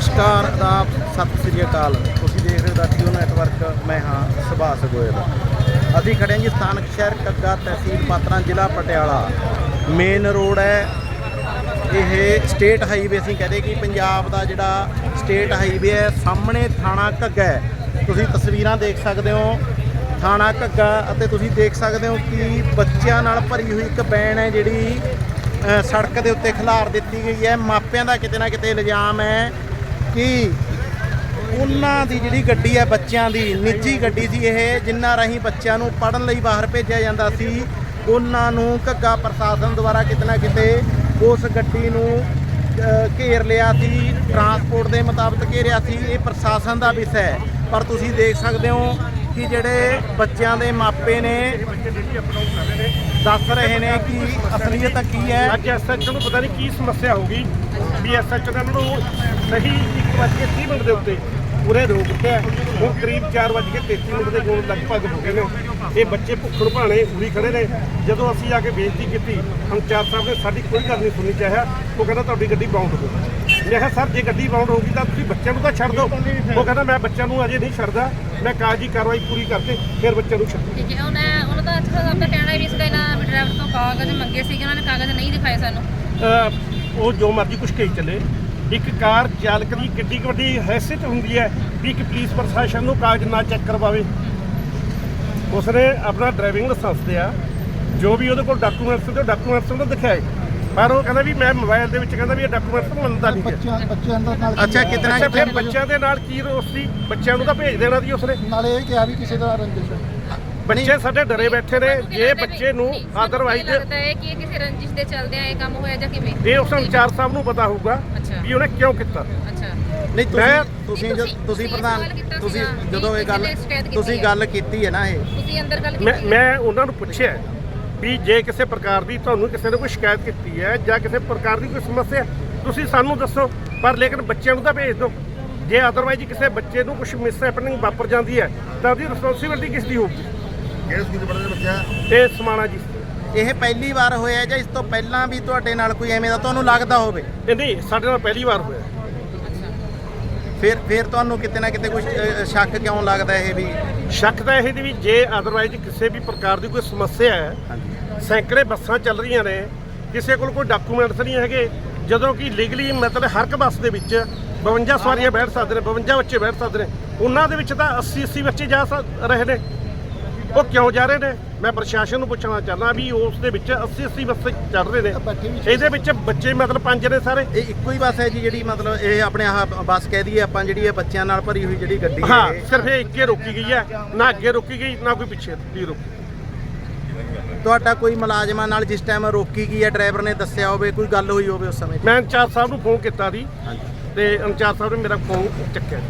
ਨਮਸਕਾਰ ਆਦਾਬ ਸਤਿ ਸ੍ਰੀ ਅਕਾਲ। ਤੁਸੀਂ ਦੇਖ ਰਹੇ ਹੋ ਦਾ ਟੀਓ ਨੈਟਵਰਕ ਮੈਂ ਹਾਂ ਸੁਭਾਸ਼ ਗੋਇਲ। ਅਸੀਂ ਖੜੇ ਹਾਂ ਜੀ ਸਥਾਨਕ ਸ਼ਹਿਰ ਕੱਗਾ ਤਹਿਸੀਲ ਪਾਤਰਾਂ, ਜ਼ਿਲ੍ਹਾ ਪਟਿਆਲਾ। ਮੇਨ ਰੋਡ ਹੈ ਇਹ ਸਟੇਟ ਹਾਈਵੇ ਅਸੀਂ ਕਹਦੇ ਕਿ ਪੰਜਾਬ ਦਾ ਜਿਹੜਾ ਸਟੇਟ ਹਾਈਵੇ ਹੈ, ਸਾਹਮਣੇ ਥਾਣਾ ਘੱਗਾ ਹੈ। ਤੁਸੀਂ ਤਸਵੀਰਾਂ ਦੇਖ ਸਕਦੇ ਹੋ। ਥਾਣਾ ਘੱਗਾ ਅਤੇ ਤੁਸੀਂ ਦੇਖ ਸਕਦੇ ਹੋ ਕਿ ਬੱਚਿਆਂ ਨਾਲ ਭਰੀ ਹੋਈ ਇੱਕ ਬੈਨ ਹੈ ਜਿਹੜੀ ਸੜਕ ਦੇ ਉੱਤੇ ਖਿਲਾਰ ਦਿੱਤੀ ਗਈ ਹੈ। ਮਾਪਿਆਂ ਦਾ ਕਿਤੇ ਨਾ ਕਿਤੇ ਇਲਜ਼ਾਮ ਹੈ ਕਿ ਉਹਨਾਂ ਦੀ ਜਿਹੜੀ ਗੱਡੀ ਹੈ, ਬੱਚਿਆਂ ਦੀ, ਨਿੱਜੀ ਗੱਡੀ ਸੀ ਇਹ ਜਿੰਨਾ ਰਾਹੀਂ ਬੱਚਿਆਂ ਨੂੰ ਪੜਨ ਲਈ ਬਾਹਰ ਭੇਜਿਆ ਜਾਂਦਾ ਸੀ, ਉਹਨਾਂ ਨੂੰ ਘੱਗਾ ਪ੍ਰਸ਼ਾਸਨ ਦੁਆਰਾ ਕਿਤੇ ਨਾ ਕਿਤੇ ਉਸ ਗੱਡੀ ਨੂੰ ਘੇਰ ਲਿਆ ਸੀ ਟਰਾਂਸਪੋਰਟ ਦੇ ਮੁਤਾਬਕ ਘੇਰਿਆ ਸੀ, ਇਹ ਪ੍ਰਸ਼ਾਸਨ ਦਾ ਵਿਸ਼ਾ ਹੈ। ਪਰ ਤੁਸੀਂ ਦੇਖ ਸਕਦੇ ਹੋ ਕਿ ਜਿਹੜੇ ਬੱਚਿਆਂ ਦੇ ਮਾਪੇ ਨੇ ਦੱਸ ਰਹੇ ਨੇ ਕਿ ਅਸਲੀਅਤ ਕੀ ਹੈ। ਅੱਜ ਐਸਐਚਓ ਨੂੰ ਪਤਾ ਨਹੀਂ ਕੀ ਸਮੱਸਿਆ ਹੋ ਗਈ। ਵੀ ਐਸਐਚਓ ਨੇ ਉਹਨਾਂ ਨੂੰ ਸਹੀ 1:30 ਮਿੰਟ ਦੇ ਉੱਤੇ ਪੂਰੇ ਰੋਕ ਦਿੱਤਾ ਹੈ। ਹੁਣ ਕਰੀਬ 4:33 ਮਿੰਟ ਦੇ ਕੋਲ ਲਗਭਗ ਹੋ ਗਏ ਨੇ। ਇਹ ਬੱਚੇ ਭੁੱਖੜ ਭਾਣੇ ਉਰੀ ਖੜੇ ਨੇ। ਜਦੋਂ ਅਸੀਂ ਆ ਕੇ ਬੇਨਤੀ ਕੀਤੀ ਪੰਚਾਇਤ ਸਾਹਿਬ ਨੇ ਸਾਡੀ ਕੋਈ ਗੱਲ ਨਹੀਂ ਸੁਣੀ ਚਾਹਿਆ ਉਹ ਕਹਿੰਦਾ ਤੁਹਾਡੀ ਗੱਡੀ ਬਾਉਂਡ ਹੋ ਗਈ। ਮੈਂ ਕਿਹਾ ਸਰ ਜੇ ਗੱਡੀ ਬਾਉਂਡ ਹੋਊਗੀ ਤਾਂ ਤੁਸੀਂ ਬੱਚਿਆਂ ਨੂੰ ਤਾਂ ਛੱਡ ਦਿਓ। ਉਹ ਕਹਿੰਦਾ ਮੈਂ ਬੱਚਿਆਂ ਨੂੰ ਅਜੇ ਨਹੀਂ ਛੱਡਦਾ। ਮੈਂ ਕਾਗਜ਼ੀ ਕਾਰਵਾਈ ਪੂਰੀ ਕਰਕੇ ਫਿਰ ਬੱਚਿਆਂ ਨੂੰ ਛੱਡ। ਠੀਕ ਹੈ ਉਹਨਾਂ ਉਹਨਾਂ ਦਾ ਅੱਛਾ ਦਾ ਕਹਿਣਾ ਹੈ ਵੀ ਇਸ ਦਾ ਇਹਨਾਂ ਡਰਾਈਵਰ ਤੋਂ ਕਾਗਜ਼ ਮੰਗੇ ਸੀਗੇ ਉਹਨਾਂ ਨੇ ਕਾਗਜ਼ ਨਹੀਂ ਦਿਖਾਏ ਸਾਨੂੰ। ਉਹ ਜੋ ਮਰਜ਼ੀ ਕੁਛ ਕਹੀ ਚੱਲੇ। ਇੱਕ ਕਾਰ ਚਾਲਕ ਦੀ ਕਿੱਡੀ ਵੱਡੀ ਹੈਸੀਅਤ ਹੁੰਦੀ ਹੈ ਵੀ ਇੱਕ ਪੁਲਿਸ ਪ੍ਰਸ਼ਾਸਨ ਨੂੰ ਕਾਗਜ਼ ਨਾ ਚੈੱਕ ਕਰਵਾਵੇ। ਉਸਨੇ ਆਪਣਾ ਡਰਾਈਵਿੰਗ ਲਾਇਸੈਂਸ ਦਿਆ ਜੋ ਵੀ ਉਹਦੇ ਕੋਲ ਡਾਕੂਮੈਂਟਸ ਤੇ ਡਾਕੂਮੈਂਟਸ ਉਹਨੂੰ ਦਿਖਾਏ। ਪਰ ਉਹ ਕਹਿੰਦਾ ਵੀ ਮੈਂ ਮੋਬਾਈਲ ਦੇ ਵਿੱਚ ਕਹਿੰਦਾ ਵੀ ਇਹ ਡਾਕੂਮੈਂਟਸ ਮੰਨਦਾ ਨਹੀਂ ਬੱਚਿਆਂ ਬੱਚਿਆਂ ਦਾ ਨਾਲ ਅੱਛਾ ਕਿਤਨਾ ਫਿਰ ਬੱਚਿਆਂ ਦੇ ਨਾਲ ਕੀ ਰੋਸ ਸੀ ਬੱਚਿਆਂ ਨੂੰ ਤਾਂ ਭੇਜ ਦੇਣਾ ਸੀ ਉਸਨੇ। ਨਾਲੇ ਇਹ ਕਿਹਾ ਵੀ ਕਿਸੇ ਦਾ ਰੰਜਿਸ਼ ਹੈ। ਬੱਚੇ ਸਾਡੇ ਡਰੇ ਬੈਠੇ ਨੇ। ਜੇ ਬੱਚੇ ਨੂੰ ਅਦਰਵਾਈਜ਼ ਲੱਗਦਾ ਹੈ ਕਿ ਇਹ ਕਿਸੇ ਰੰਜਿਸ਼ ਦੇ ਚੱਲਦਿਆਂ ਇਹ ਕੰਮ ਹੋਇਆ ਜਾਂ ਕਿਵੇਂ? ਇਹ ਉਸ ਵਿਚਾਰ ਸਾਹਿਬ ਨੂੰ ਪਤਾ ਹੋਊਗਾ ਅੱਛਾ। ਵੀ ਉਹਨੇ ਕਿਉਂ ਕੀਤਾ। ਅੱਛਾ। ਨਹੀਂ ਮੈਂ- ਤੁਸੀਂ ਤੁਸੀਂ ਜਦ ਤੁਸੀਂ- ਪ੍ਰਧਾਨ ਸਵਾਲ ਕੀਤਾ ਤੁਸੀਂ ਸੀਗਾ ਜਦੋਂ ਇਹ ਗੱਲ ਜਿਹਨੇ ਸ਼ਿਕਾਇਤ ਕੀਤੀ ਤੁਸੀਂ ਹੈ। ਗੱਲ ਕੀਤੀ ਹੈ ਨਾ ਇਹ। ਤੁਸੀਂ ਅੰਦਰ ਗੱਲ ਮੈਂ ਕੀਤੀ ਹੈ। ਮੈਂ ਉਹਨਾਂ ਨੂੰ ਪੁੱਛਿਆ ਵੀ ਜੇ ਕਿਸੇ ਪ੍ਰਕਾਰ ਦੀ ਤੁਹਾਨੂੰ ਕਿਸੇ ਨੇ ਕੋਈ ਸ਼ਿਕਾਇਤ ਕੀਤੀ ਹੈ ਜਾਂ ਕਿਸੇ ਪ੍ਰਕਾਰ ਦੀ ਕੋਈ ਸਮੱਸਿਆ ਹੈ, ਤੁਸੀਂ ਸਾਨੂੰ ਦੱਸੋ। ਪਰ ਲੇਕਿਨ ਬੱਚਿਆਂ ਨੂੰ ਤਾਂ ਭੇਜ ਦਿਓ। ਜੇ ਅਦਰਵਾਈਜ਼ ਕਿਸੇ ਬੱਚੇ ਨੂੰ ਕੁਝ ਮਿਸ ਹੈਪਨਿੰਗ ਵਾਪਰ ਜਾਂਦੀ ਹੈ ਤਾਂ ਉਹਦੀ ਰਿਸਪੌਂਸਿਬਿਲਟੀ ਕਿਸ ਦੀ ਹੋਊਗੀ? ਕਿਹੜੇ ਸਕੂਲ ਪੜ੍ਹਦੇ ਬੱਚਾ? ਇਹ ਸਮਾਣਾ ਜੀ। ਇਹ ਪਹਿਲੀ ਵਾਰ ਹੋਇਆ ਜਾਂ ਇਸ ਤੋਂ ਪਹਿਲਾਂ ਵੀ ਤੁਹਾਡੇ ਨਾਲ ਕੋਈ ਐਵੇਂ ਦਾ ਤੁਹਾਨੂੰ ਲੱਗਦਾ ਹੋਵੇ? ਇਹ ਨਹੀਂ ਸਾਡੇ ਨਾਲ ਪਹਿਲੀ ਵਾਰ ਹੋਇਆ। ਫਿਰ ਫਿਰ ਤੁਹਾਨੂੰ ਕਿਤੇ ਨਾ ਕਿਤੇ ਕੁਝ ਸ਼ੱਕ ਕਿਉਂ ਲੱਗਦਾ ਇਹ ਵੀ? ਸ਼ੱਕ ਤਾਂ ਇਹ ਦੀ ਵੀ ਜੇ ਅਦਰਵਾਈਜ਼ ਕਿਸੇ ਵੀ ਪ੍ਰਕਾਰ ਦੀ ਕੋਈ ਸਮੱਸਿਆ ਹੈ ਸੈਂਕੜੇ ਬੱਸਾਂ ਚੱਲ ਰਹੀਆਂ ਨੇ ਕਿਸੇ ਕੋਲ ਕੋਈ ਡਾਕੂਮੈਂਟਸ ਨਹੀਂ ਹੈਗੇ ਜਦੋਂ ਕਿ ਲੀਗਲੀ ਮਤਲਬ ਹਰ ਇੱਕ ਬੱਸ ਦੇ ਵਿੱਚ 52 ਸਵਾਰੀਆਂ ਬੈਠ ਸਕਦੇ ਨੇ 52 ਬੱਚੇ ਬੈਠ ਸਕਦੇ ਨੇ ਉਹਨਾਂ ਦੇ ਵਿੱਚ ਤਾਂ 80 80 ਬੱਚੇ ਜਾ ਸਕ- ਰਹੇ ਨੇ। ਉਹ ਕਿਉਂ ਜਾ ਰਹੇ ਨੇ? ਮੈਂ ਪ੍ਰਸ਼ਾਸਨ ਨੂੰ ਪੁੱਛਣਾ ਚਾਹੁੰਦਾ ਵੀ ਉਸ ਦੇ ਵਿੱਚ 80 80 ਬੱਸੇ ਚੱਲ ਰਹੇ ਨੇ। ਇਹਦੇ ਵਿੱਚ ਬੱਚੇ ਮਤਲਬ ਪੰਜ ਨੇ ਸਾਰੇ। ਇਹ ਇੱਕੋ ਹੀ ਬੱਸ ਹੈ ਜੀ ਜਿਹੜੀ ਮਤਲਬ ਇਹ ਆਪਣੇ ਆਹ ਬੱਸ ਕਹਿ ਦਈਏ ਆਪਾਂ ਜਿਹੜੀ ਇਹ ਬੱਚਿਆਂ ਨਾਲ ਭਰੀ ਹੋਈ ਜਿਹੜੀ ਗੱਡੀ ਹਾਂ। ਸਿਰਫ ਇਹ ਇੱਕੇ ਰੋਕੀ ਗਈ ਹੈ। ਨਾ ਅੱਗੇ ਰੋਕੀ ਗਈ ਨਾ ਕੋਈ ਪਿੱਛੇ ਦੀ ਰੋਕੀ। ਤੁਹਾਡਾ ਕੋਈ ਮੁਲਾਜ਼ਮਾਂ ਨਾਲ ਜਿਸ ਟਾਈਮ ਰੋਕੀ ਗਈ ਹੈ ਡਰਾਈਵਰ ਨੇ ਦੱਸਿਆ ਹੋਵੇ ਕੋਈ ਗੱਲ ਹੋਈ ਹੋਵੇ ਉਸ ਸਮੇਂ ਮੈਂ ਇੰਚਾਰਜ ਸਾਹਿਬ ਨੂੰ ਫੋਨ ਕੀਤਾ ਸੀ ਹਾਂਜੀ। ਤੇ ਇੰਚਾਰਜ ਸਾਹਿਬ ਨੇ ਮੇਰਾ ਫੋਨ ਚੱਕਿਆ।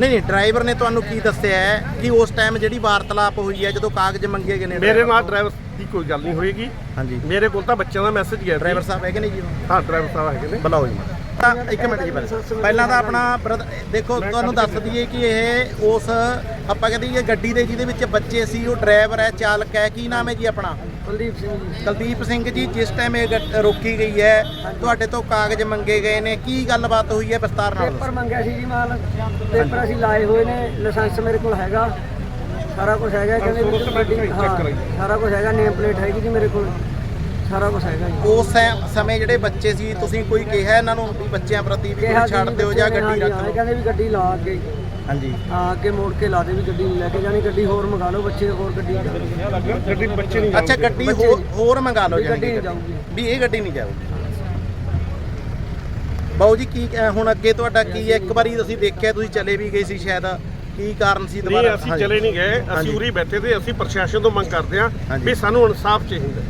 ਨਹੀਂ ਨਹੀਂ ਡਰਾਈਵਰ ਨੇ ਤੁਹਾਨੂੰ ਕੀ ਦੱਸਿਆ ਹੈ ਕਿ ਉਸ ਟਾਈਮ ਜਿਹੜੀ ਵਾਰਤਾਲਾਪ ਹੋਈ ਹੈ ਜਦੋਂ ਕਾਗਜ਼ ਮੰਗੇ ਗਏ ਨੇ ਮੇਰੇ ਨਾਲ ਡਰਾਈਵਰ ਦੀ ਕੋਈ ਗੱਲ ਨਹੀਂ ਹੋਏਗੀ। ਹਾਂਜੀ। ਮੇਰੇ ਕੋਲ ਤਾਂ ਬੱਚਿਆਂ ਦਾ ਮੈਸੇਜ ਗਿਆ। ਡਰਾਈਵਰ ਸਾਹਿਬ ਹੈਗੇ ਨੇ ਜੀ ਹਾਂ ਡਰਾਈਵਰ ਸਾਹਿਬ ਹੈਗੇ ਨੇ। ਬੁਲਾਓ ਜੀ। ਤਾਂ ਇੱਕ ਮਿੰਟ ਜੀ ਪਹਿਲਾਂ ਪਹਿਲਾਂ ਤਾਂ ਆਪਣਾ brother- ਦੇਖੋ ਤੁਹਾਨੂੰ ਦੱਸ ਦਈਏ ਕਿ ਇਹ ਉਸ ਆਪਾਂ ਕਹਿੰਦੇ ਇਹ ਗੱਡੀ ਦੇ ਜਿਹਦੇ ਵਿੱਚ ਬੱਚੇ ਸੀ ਉਹ ਡਰਾਈਵਰ ਹੈ ਚਾਲਕ ਹੈ ਕੀ ਨਾਮ ਹੈ ਜੀ ਆਪਣਾ? ਕੁਲਦੀਪ ਸਿੰਘ ਜੀ। ਕੁਲਦੀਪ ਸਿੰਘ ਜੀ ਜਿਸ ਟਾਈਮ ਇਹ ਗੱਡ- ਰੋਕੀ ਗਈ ਹੈ ਤੁਹਾਡੇ ਤੋਂ ਕਾਗਜ਼ ਮੰਗੇ ਗਏ ਨੇ ਕੀ ਗੱਲਬਾਤ ਹੋਈ ਹੈ ਵਿਸਤਾਰ ਨਾਲ? ਪੇਪਰ ਮੰਗਿਆ ਸੀ ਜੀ ਮਾਲ ਪੇਪਰ ਅਸੀਂ ਲਾਏ ਹੋਏ ਨੇ ਲਾਇਸੈਂਸ ਮੇਰੇ ਕੋਲ ਹੈਗਾ ਸਾਰਾ ਕੁਝ ਹੈਗਾ ਕਹਿੰਦੇ ਵੀ ਗੱਡੀ ਹਾਂ। ਸਾਰਾ ਕੁਝ ਹੈਗਾ ਨੇਮ ਪਲੇਟ ਹੈਗੀ ਜੀ ਮੇਰੇ ਕੋਲ। ਸਾਰਾ ਕੁਝ ਹੈਗਾ ਜੀ। ਉਸ ਸੈ- ਸਮੇਂ ਜਿਹੜੇ ਬੱਚੇ ਸੀ ਤੁਸੀਂ ਕੋਈ ਕਿਹਾ ਇਹਨਾਂ ਨੂੰ ਵੀ ਬੱਚਿਆਂ ਪ੍ਰਤੀ ਵੀ ਕੋਈ ਛੱਡ ਜੀ ਦਿਓ ਜਾਂ ਗੱਡੀ ਹਾਂ ਰੱਖ ਲਓ? ਕਹਿੰਦੇ ਵੀ ਗੱਡੀ ਲਾ ਅੱਗੇ ਹਾਂਜੀ। ਹਾਂ ਅੱਗੇ ਮੋੜ ਕੇ ਲਾ ਦੇ ਵੀ ਗੱਡੀ ਨੂੰ ਲੈ ਕੇ ਜਾਣੀ ਗੱਡੀ ਹੋਰ ਮੰਗਾ ਲਓ ਬੱਚੇ ਹੋਰ ਗੱਡੀ ਗੱਡੀ ਬੱਚੇ ਨਹੀਂ ਅੱਛਾ ਗੱਡੀ ਹੋਰ ਮੰਗਾ ਲਓ ਵੀ ਜਾਣੀ ਗੱਡੀ ਕਿ ਨਹੀਂ ਜਾਊਗੀ। ਵੀ ਇਹ ਗੱਡੀ ਨਹੀਂ ਜਾਊਗੀ। ਬਾਊ ਜੀ ਕੀ ਅਹ ਹੁਣ ਅੱਗੇ ਤੁਹਾਡਾ ਕੀ ਹੈ? ਇੱਕ ਵਾਰੀ ਤੁਸੀਂ ਦੇਖਿਆ ਤੁਸੀਂ ਚਲੇ ਵੀ ਗਏ ਸੀ ਸ਼ਾਇਦ। ਕੀ ਕਾਰਨ ਸੀ ਨਹੀਂ ਦੁਬਾਰਾ? ਅਸੀਂ ਹਾਂਜੀ। ਚਲੇ ਨਹੀਂ ਗਏ। ਹਾਂਜੀ। ਅਸੀਂ ਉਰੀ ਬੈਠੇ ਤੇ ਅਸੀਂ ਪ੍ਰਸ਼ਾਸਨ ਤੋਂ ਮੰਗ ਕਰਦੇ ਹਾਂ ਹਾਂਜੀ। ਵੀ ਸਾਨੂੰ ਇਨਸਾਫ ਚਾਹੀਦਾ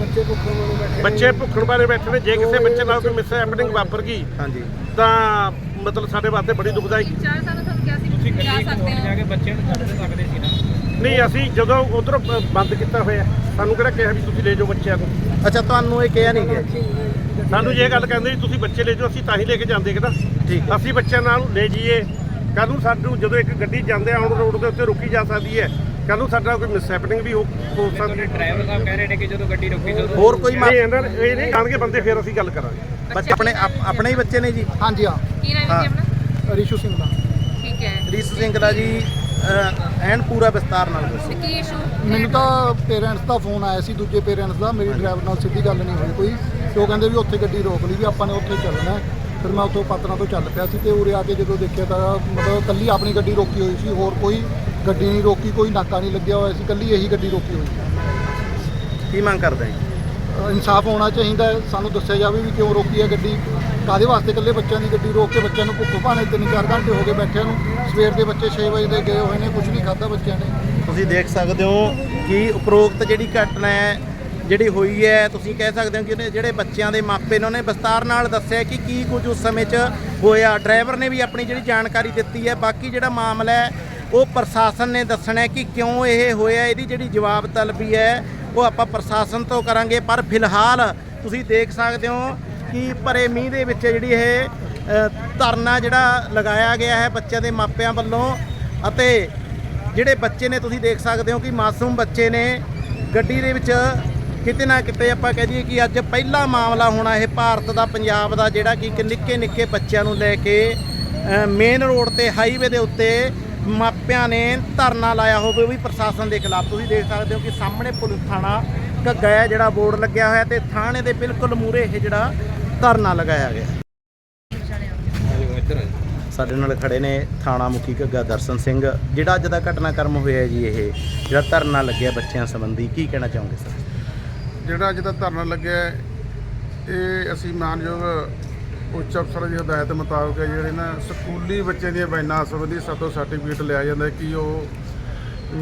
ਬੱਚੇ ਬੈਠੇ ਭੁੱਖਣ ਬਾਰੇ ਬੈਠੇ ਨੇ। ਜੇ ਕਿਸੇ ਬੱਚੇ ਨਾਲ ਕੋਈ ਮਿਸ ਹੈਪਨਿੰਗ ਵਾਪਰ ਗਈ ਹਾਂਜੀ। ਤਾਂ ਮਤਲਬ ਸਾਡੇ ਵਾਸਤੇ ਬੜੀ ਦੁਖਦਾਈ। ਚਾਰ ਸਾਲ ਤੁਹਾਨੂੰ ਕਿਹਾ ਸੀ ਤੁਸੀਂ ਜਾ ਸਕਦੇ ਹੋ। ਨਹੀਂ ਅਸੀਂ ਜਦੋਂ ਉਧਰ ਬੰਦ ਕੀਤਾ ਹੋਇਆ ਸਾਨੂੰ ਕਿਹੜਾ ਕਿਹਾ ਵੀ ਤੁਸੀਂ ਲੈ ਜਾਓ ਬੱਚਿਆਂ ਨੂੰ? ਅੱਛਾ ਤੁਹਾਨੂੰ ਇਹ ਕਿਹਾ ਨਹੀਂ ਗਿਆ। ਸਾਨੂੰ ਜੇ ਇਹ ਗੱਲ ਕਹਿੰਦੇ ਵੀ ਤੁਸੀਂ ਬੱਚੇ ਲੈ ਜਾਓ ਅਸੀਂ ਤਾਂ ਹੀ ਲੈ ਕੇ ਜਾਂਦੇ ਕਿ ਨਾ ਠੀਕ ਅਸੀਂ ਬੱਚਿਆਂ ਨਾਲ ਲੈ ਜਾਈਏ। ਕੱਲ ਨੂੰ ਸਾਨੂੰ ਜਦੋਂ ਇੱਕ ਗੱਡੀ ਜਾਂਦੇ ਆਉਣ ਰੋਡ ਦੇ ਉੱਤੇ ਰੁਕੀ ਜਾ ਸਕਦੀ ਹੈ ਕੱਲ ਨੂੰ ਸਾਡਾ ਕੋਈ ਮਿਸ ਹੈਪਨਿੰਗ ਵੀ ਹੋ ਹੋ ਸਕਦੀ ਹੈ। ਡਰਾਈਵਰ ਸਾਹਿਬ ਕਹਿ ਰਹੇ ਨੇ ਕਿ ਜਦੋਂ ਗੱਡੀ ਰੁਕੀ ਜਦੋਂ ਹੋਰ ਕੋਈ ਮਾ- ਨਹੀਂ ਇਹਨਾਂ ਇਹ ਨਹੀਂ ਜਾਣਗੇ ਬੰਦੇ ਫਿਰ ਅਸੀਂ ਗੱਲ ਕਰਾਂਗੇ। ਬੱਚੇ ਆਪਣੇ ਆਪ- ਆਪਣੇ ਹੀ ਬੱਚੇ ਨੇ ਜੀ? ਹਾਂਜੀ ਹਾਂ। ਕੀ ਕੀ ਨਾਮ ਹੈ ਜੀ ਆਪਣਾ? ਰਿਸ਼ੂ ਸਿੰਘ ਦਾ। ਠੀਕ ਹੈ। ਰੀਸ ਸਿੰਘਲਾ ਜੀ ਅਹ, ਐਨ ਪੂਰਾ ਵਿਸਤਾਰ ਨਾਲ ਦੱਸੋ। ਤੇ ਕੀ ਇਸ਼ੂ ਮੈਨੂੰ ਤਾਂ ਪੇਰੈਂਟਸ ਦਾ ਫੋਨ ਆਇਆ ਸੀ ਦੂਜੇ ਪੇਰੈਂਟਸ ਦਾ ਮੇਰੀ ਡਰਾਈਵਰ ਨਾਲ ਸਿੱਧੀ ਗੱਲ ਨਹੀਂ ਹੋਈ ਕੋਈ। ਤੇ ਉਹ ਕਹਿੰਦੇ ਵੀ ਉੱਥੇ ਗੱਡੀ ਰੋਕ ਲਈ ਵੀ ਆਪਾਂ ਨੇ ਉੱਥੇ ਚੱਲਣਾ ਹੈ। ਫਿਰ ਮੈਂ ਉੱਥੋਂ ਪਤਨਾ ਤੋਂ ਚੱਲ ਪਿਆ ਸੀ ਤੇ ਉਰੇ ਆ ਕੇ ਜਦੋਂ ਦੇਖਿਆ ਤਾਂ ਮਤਲਬ ਕੱਲੀ ਆਪਣੀ ਗੱਡੀ ਰੋਕੀ ਹੋਈ ਸੀ ਹੋਰ ਕੋਈ ਗੱਡੀ ਨਹੀਂ ਰੋਕੀ ਕੋਈ ਨਾਕਾ ਨਹੀਂ ਲੱਗਿਆ ਹੋਇਆ ਸੀ ਕੱਲੀ ਇਹੀ ਗੱਡੀ ਰੋਕੀ ਹੋਈ। ਸੀ ਕੀ ਮੰਗ ਕਰਦੇ ਅ, ਇਨਸਾਫ ਹੋਣਾ ਚਾਹੀਦਾ ਹੈ ਸਾਨੂੰ ਦੱਸਿਆ ਜਾਵੇ ਵੀ ਕਿਉਂ ਰੋਕੀ ਹੈ ਗੱਡੀ ਕਾਦੇ ਵਾਸਤੇ ਇਕੱਲੇ ਬੱਚਿਆਂ ਦੀ ਗੱਡੀ ਰੋਕ ਕੇ ਬੱਚਿਆਂ ਨੂੰ ਭੁੱਖ ਭਾਣੇ ਤਿੰਨ ਚਾਰ ਘੰਟੇ ਹੋ ਗਏ ਬੈਠਿਆਂ ਨੂੰ ਸਵੇਰ ਦੇ ਬੱਚੇ 6 ਵਜੇ ਦੇ ਗਏ ਹੋਏ ਨੇ ਕੁਝ ਨਹੀਂ ਖਾਧਾ ਬੱਚਿਆਂ ਨੇ। ਤੁਸੀਂ ਦੇਖ ਸਕਦੇ ਹੋ ਕਿ ਉਪਰੋਕਤ ਜਿਹੜੀ ਘਟਨਾ ਹੈ ਜਿਹੜੀ ਹੋਈ ਹੈ ਤੁਸੀਂ ਕਹਿ ਸਕਦੇ ਹੋ ਕਿ ਉਹਨੇ ਜਿਹੜੇ ਬੱਚਿਆਂ ਦੇ ਮਾਪੇ ਨੇ ਉਹਨੇ ਵਿਸਤਾਰ ਨਾਲ ਦੱਸਿਆ ਕਿ ਕੀ ਕੁਝ ਉਸ ਸਮੇਂ 'ਚ ਹੋਇਆ। ਡਰਾਈਵਰ ਨੇ ਵੀ ਆਪਣੀ ਜਿਹੜੀ ਜਾਣਕਾਰੀ ਦਿੱਤੀ ਹੈ ਬਾਕੀ ਜਿਹੜਾ ਮਾਮਲਾ ਹੈ ਉਹ ਪ੍ਰਸ਼ਾਸਨ ਨੇ ਦੱਸਣਾ ਕਿ ਕਿਉਂ ਇਹ ਹੋਇਆ, ਇਹਦੀ ਜਿਹੜੀ ਜਵਾਬ ਤਲਬੀ ਹੈ, ਉਹ ਆਪਾਂ ਪ੍ਰਸ਼ਾਸਨ ਤੋਂ ਕਰਾਂਗੇ। ਪਰ ਫਿਲਹਾਲ ਤੁਸੀਂ ਦੇਖ ਸਕਦੇ ਹੋ ਕਿ ਭਰੇ ਮੀਂਹ ਦੇ ਵਿੱਚ ਜਿਹੜੀ ਇਹ ਧਰਨਾ ਜਿਹੜਾ ਲਗਾਇਆ ਗਿਆ ਹੈ ਬੱਚਿਆਂ ਦੇ ਮਾਪਿਆਂ ਵੱਲੋਂ ਅਤੇ ਜਿਹੜੇ ਬੱਚੇ ਨੇ, ਤੁਸੀਂ ਦੇਖ ਸਕਦੇ ਹੋ ਕਿ ਮਾਸੂਮ ਬੱਚੇ ਨੇ ਗੱਡੀ ਦੇ ਵਿੱਚ ਕਿਤੇ ਨਾ ਕਿਤੇ ਆਪਾਂ ਕਹਿ ਦਈਏ ਕਿ ਅੱਜ ਪਹਿਲਾ ਮਾਮਲਾ ਹੋਣਾ ਇਹ ਭਾਰਤ ਦਾ, ਪੰਜਾਬ ਦਾ ਜਿਹੜਾ ਕਿ ਇੱਕ ਨਿੱਕੇ ਨਿੱਕੇ ਬੱਚਿਆਂ ਨੂੰ ਲੈ ਕੇ ਮੇਨ ਰੋਡ ਤੇ ਹਾਈਵੇ ਦੇ ਉੱਤੇ ਮਾਪਿਆਂ ਨੇ ਧਰਨਾ ਲਾਇਆ ਹੋਵੇ ਵੀ ਪ੍ਰਸ਼ਾਸਨ ਦੇ ਖਿਲਾਫ। ਤੁਸੀਂ ਦੇਖ ਸਕਦੇ ਹੋ ਕਿ ਸਾਹਮਣੇ ਪੁਲਿਸ ਥਾਣਾ ਘੱਗਾ ਹੈ, ਜਿਹੜਾ ਬੋਰਡ ਲੱਗਿਆ ਹੋਇਆ ਤੇ ਥਾਣੇ ਦੇ ਬਿਲਕੁਲ ਮੂਹਰੇ ਇਹ ਜਿਹੜਾ ਧਰਨਾ ਲਗਾਇਆ ਗਿਆ। ਸਾਡੇ ਨਾਲ ਖੜੇ ਨੇ ਥਾਣਾ ਮੁਖੀ ਘੱਗਾ ਦਰਸ਼ਨ ਸਿੰਘ। ਜਿਹੜਾ ਅੱਜ ਦਾ ਘਟਨਾਕ੍ਰਮ ਹੋਇਆ ਜੀ ਇਹ, ਜਿਹੜਾ ਧਰਨਾ ਲੱਗਿਆ ਬੱਚਿਆਂ ਸੰਬੰਧੀ, ਕੀ ਕਹਿਣਾ ਚਾਹੋਗੇ ਸਰ? ਜਿਹੜਾ ਅੱਜ ਦਾ ਧਰਨਾ ਲੱਗਿਆ, ਇਹ ਅਸੀਂ ਮਾਨਯੋਗ ਉੱਚ ਅਫਸਰ ਦੀ ਹਦਾਇਤ ਮੁਤਾਬਕ ਹੈ, ਜਿਹੜੇ ਨਾ ਸਕੂਲੀ ਬੱਚਿਆਂ ਦੀਆਂ ਵੈਨਾਂ ਸੰਬੰਧੀ ਸਾਤੋਂ ਸਰਟੀਫਿਕੇਟ ਲਿਆ ਜਾਂਦਾ ਕਿ ਉਹ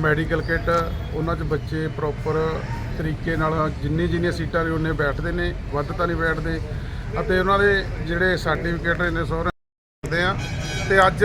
ਮੈਡੀਕਲ ਕਿੱਟ ਉਹਨਾਂ 'ਚ ਬੱਚੇ ਪ੍ਰੋਪਰ ਤਰੀਕੇ ਨਾਲ ਜਿੰਨੀ ਜਿੰਨੀਆਂ ਸੀਟਾਂ ਨੇ ਉਹਨੇ ਬੈਠਦੇ ਨੇ, ਵੱਧ ਤਾਂ ਨਹੀਂ ਬੈਠਦੇ। ਅਤੇ ਉਹਨਾਂ ਦੇ ਜਿਹੜੇ ਸਰਟੀਫਿਕੇਟ ਨੇ, ਸਹੁਰੇ ਕਰਦੇ ਆ। ਤੇ ਅੱਜ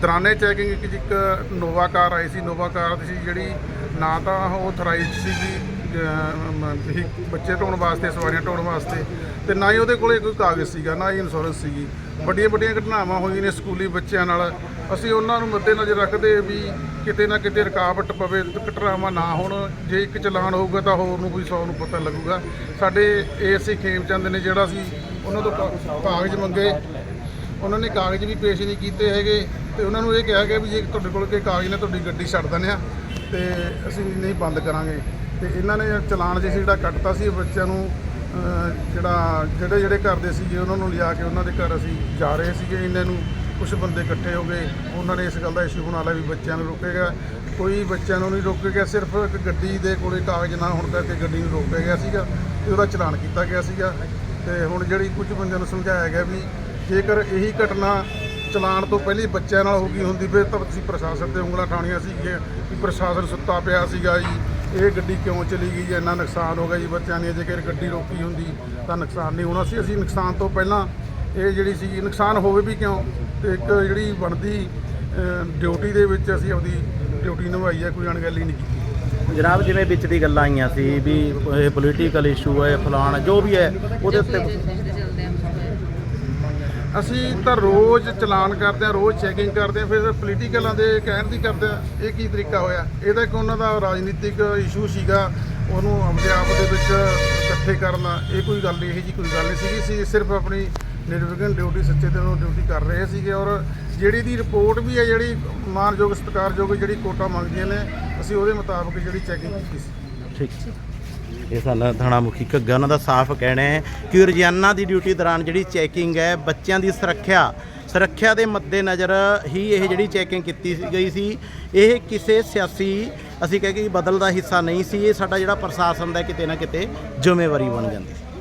ਦਰਾਨੇ ਚੈਕਿੰਗ ਇੱਕ ਇੱਕ ਨੋਵਾ ਕਾਰ ਆਈ ਸੀ, ਨੋਵਾ ਕਾਰ ਸੀ ਜਿਹੜੀ ਨਾ ਤਾਂ ਉਹ ਅਥੋਰਾਈਜ਼ਡ ਸੀਗੀ। ਇਹ ਬੱਚੇ ਢੋਣ ਵਾਸਤੇ, ਸਵਾਰੀਆਂ ਢੋਣ ਵਾਸਤੇ, ਤੇ ਨਾ ਹੀ ਉਹਦੇ ਕੋਲੇ ਕੋਈ ਕਾਗਜ਼ ਸੀਗਾ, ਨਾ ਹੀ ਇੰਸ਼ੋਰੈਂਸ ਸੀਗੀ। ਵੱਡੀਆਂ ਵੱਡੀਆਂ ਘਟਨਾਵਾਂ ਹੋਈਆਂ ਨੇ ਸਕੂਲੀ ਬੱਚਿਆਂ ਨਾਲ। ਅਸੀਂ ਉਹਨਾਂ ਨੂੰ ਮੱਦੇਨਜ਼ਰ ਰੱਖਦੇ ਵੀ ਕਿਤੇ ਨਾ ਕਿਤੇ ਰੁਕਾਵਟ ਪਵੇ ਤੇ ਘਟਨਾਵਾਂ ਨਾ ਹੋਣ। ਜੇ ਇੱਕ ਚਲਾਨ ਹੋਊਗਾ ਤਾਂ ਹੋਰ ਨੂੰ ਕੋਈ 100 ਨੂੰ ਪਤਾ ਲੱਗੂਗਾ। ਸਾਡੇ ਏਐਸਸੀ ਖੇਮਚੰਦ ਨੇ ਜਿਹੜਾ ਸੀ, ਉਹਨਾਂ ਤੋਂ ਕਾ- ਕਾਗਜ਼ ਮੰਗੇ। ਉਹਨਾਂ ਨੇ ਕਾਗਜ਼ ਵੀ ਪੇਸ਼ ਨਹੀਂ ਕੀਤੇ ਹੈਗੇ। ਤੇ ਉਹਨਾਂ ਨੂੰ ਇਹ ਕਿਹਾ ਗਿਆ ਵੀ ਜੇ ਤੁਹਾਡੇ ਕੋਲ ਕੋਈ ਕਾਗਜ਼ ਨੇ, ਤੁਹਾਡੀ ਗੱਡੀ ਛੱਡ ਦਿੰਦੇ ਆ ਤੇ ਅਸੀਂ ਨਹੀਂ ਬੰਦ ਕਰਾਂਗੇ। ਤੇ ਇਹਨਾਂ ਨੇ ਚਲਾਨ ਜਿਹਾ ਜਿਹੜਾ ਕੱਟਤਾ ਸੀ ਬੱਚਿਆਂ ਨੂੰ ਜਿਹੜਾ ਜਿਹੜੇ ਜਿਹੜੇ ਘਰ ਦੇ ਸੀਗੇ, ਉਹਨਾਂ ਨੂੰ ਲਿਆ ਕੇ ਉਹਨਾਂ ਦੇ ਘਰ ਅਸੀਂ ਜਾ ਰਹੇ ਸੀਗੇ। ਇਹਨਾਂ ਨੂੰ ਕੁਝ ਬੰਦੇ ਇਕੱਠੇ ਹੋ ਗਏ। ਉਹਨਾਂ ਨੇ ਇਸ ਗੱਲ ਦਾ ਇਸ਼ੂ ਬਣਾ ਲਿਆ ਵੀ ਬੱਚਿਆਂ ਨੂੰ ਰੋਕੇਗਾ ਕੋਈ ਬੱਚਿਆਂ ਨੂੰ ਨਹੀਂ ਰੋਕੇਗਾ ਸਿਰਫ ਇੱਕ ਗੱਡੀ ਦੇ ਕੋਲੇ ਕਾਗਜ਼ ਨਾ ਹੋਣ ਕਰਕੇ ਗੱਡੀ ਨੂੰ ਰੋਕਿਆ ਗਿਆ ਸੀਗਾ ਤੇ ਉਹਦਾ ਚਲਾਨ ਕੀਤਾ ਗਿਆ ਸੀਗਾ। ਤੇ ਹੁਣ ਜਿਹੜੀ ਕੁਝ ਬੰਦਿਆਂ ਨੂੰ ਸਮਝਾਇਆ ਗਿਆ ਵੀ ਜੇਕਰ ਇਹੀ ਘਟਨਾ ਚਲਾਨ ਤੋਂ ਪਹਿਲੀ ਬੱਚਿਆਂ ਨਾਲ ਹੋ ਗਈ ਹੁੰਦੀ, ਫਿਰ ਤਾਂ ਤੁਸੀਂ ਪ੍ਰਸ਼ਾਸਨ ਤੇ ਉਂਗਲਾਂ ਠਾਣੀਆਂ ਸੀਗੀਆਂ ਵੀ ਪ੍ਰਸ਼ਾਸਨ ਸੁੱਤਾ ਪਿਆ ਸੀਗਾ ਜੀ। ਇਹ ਗੱਡੀ ਕਿਉਂ ਚਲੀ ਗਈ? ਜੀ ਇੰਨਾ ਨੁਕਸਾਨ ਹੋ ਗਿਆ ਜੀ ਬੱਚਿਆਂ ਨੇ। ਜੇਕਰ ਗੱਡੀ ਰੋਕੀ ਹੁੰਦੀ ਤਾਂ ਨੁਕਸਾਨ ਨਹੀਂ ਹੋਣਾ ਸੀ। ਅਸੀਂ ਨੁਕਸਾਨ ਤੋਂ ਪਹਿਲਾਂ ਇਹ ਜਿਹੜੀ ਸੀ, ਨੁਕਸਾਨ ਹੋਵੇ ਵੀ ਕਿਉਂ? ਤੇ ਇੱਕ ਜਿਹੜੀ ਬਣਦੀ ਡਿਊਟੀ ਦੇ ਵਿੱਚ ਅਸੀਂ ਆਪਦੀ ਡਿਊਟੀ ਨਿਭਾਈ ਹੈ, ਕੋਈ ਅਣਗਹਿਲੀ ਨਹੀਂ ਕੀਤੀ। ਜਨਾਬ, ਜਿਵੇਂ ਵਿੱਚ ਦੀ ਗੱਲਾਂ ਆਈਆਂ ਸੀ ਵੀ ਇਹ ਪੋਲੀਟੀਕਲ ਇਸ਼ੂ ਹੈ, ਫਲਾਣ, ਜੋ ਵੀ ਹੈ, ਉਹਦੇ ਉੱਤੇ ਅਸੀਂ ਤਾਂ ਰੋਜ਼ ਚਲਾਨ ਕਰਦੇ ਹਾਂ ਰੋਜ਼ ਚੈਕਿੰਗ ਕਰਦੇ ਹਾਂ ਫਿਰ ਪੋਲੀਟੀਕਲਾਂ ਦੇ ਕਹਿਣ ਦੀ ਕਰਦੇ ਹਾਂ ਇਹ ਕੀ ਤਰੀਕਾ ਹੋਇਆ? ਇਹ ਤਾਂ ਇੱਕ ਉਹਨਾਂ ਦਾ ਰਾਜਨੀਤਿਕ ਇਸ਼ੂ ਸੀਗਾ, ਉਹਨੂੰ ਆਪਣੇ ਆਪ ਦੇ ਵਿੱਚ ਇਕੱਠੇ ਕਰਨਾ ਇਹ ਕੋਈ ਗੱਲ ਇਹੋ ਜੀ ਕੋਈ ਗੱਲ ਨਹੀਂ ਸੀਗੀ। ਸੀ ਸਿਰਫ ਆਪਣੀ ਨਿਰਵਿਘਨ ਡਿਊਟੀ ਸੱਚੇ ਦਿਨ ਨੂੰ ਡਿਊਟੀ ਕਰ ਰਹੇ ਸੀਗੇ ਔਰ ਜਿਹੜੀ ਦੀ ਰਿਪੋਰਟ ਵੀ ਹੈ, ਜਿਹੜੀ ਮਾਨਯੋਗ, ਸਤਿਕਾਰਯੋਗ ਜਿਹੜੀ ਕੋਟਾ ਮੰਗਦੀਆਂ ਨੇ, ਅਸੀਂ ਉਹਦੇ ਮੁਤਾਬਕ ਜਿਹੜੀ ਚੈਕਿੰਗ ਕੀਤੀ ਸੀ। ਠੀਕ। ਇਹ ਸਾਡਾ ਥਾਣਾ ਮੁਖੀ ਘੱਗਾ, ਉਹਨਾਂ ਦਾ ਸਾਫ਼ ਕਹਿਣਾ ਹੈ ਕਿ ਰੋਜ਼ਾਨਾ ਦੀ ਡਿਊਟੀ ਦੌਰਾਨ ਜਿਹੜੀ ਚੈਕਿੰਗ ਹੈ, ਬੱਚਿਆਂ ਦੀ ਸੁਰੱਖਿਆ ਸੁਰੱਖਿਆ ਦੇ ਮੱਦੇਨਜ਼ਰ ਹੀ ਇਹ ਜਿਹੜੀ ਚੈਕਿੰਗ ਕੀਤੀ ਗਈ ਸੀ। ਇਹ ਕਿਸੇ ਸਿਆਸੀ, ਅਸੀਂ ਕਹਿ ਕੇ ਬਦਲ ਦਾ ਹਿੱਸਾ ਨਹੀਂ ਸੀ, ਇਹ ਸਾਡਾ ਜਿਹੜਾ ਪ੍ਰਸ਼ਾਸਨ ਦਾ ਕਿਤੇ ਨਾ ਕਿਤੇ ਜ਼ਿੰਮੇਵਾਰੀ ਬਣ ਜਾਂਦੀ ਸੀ।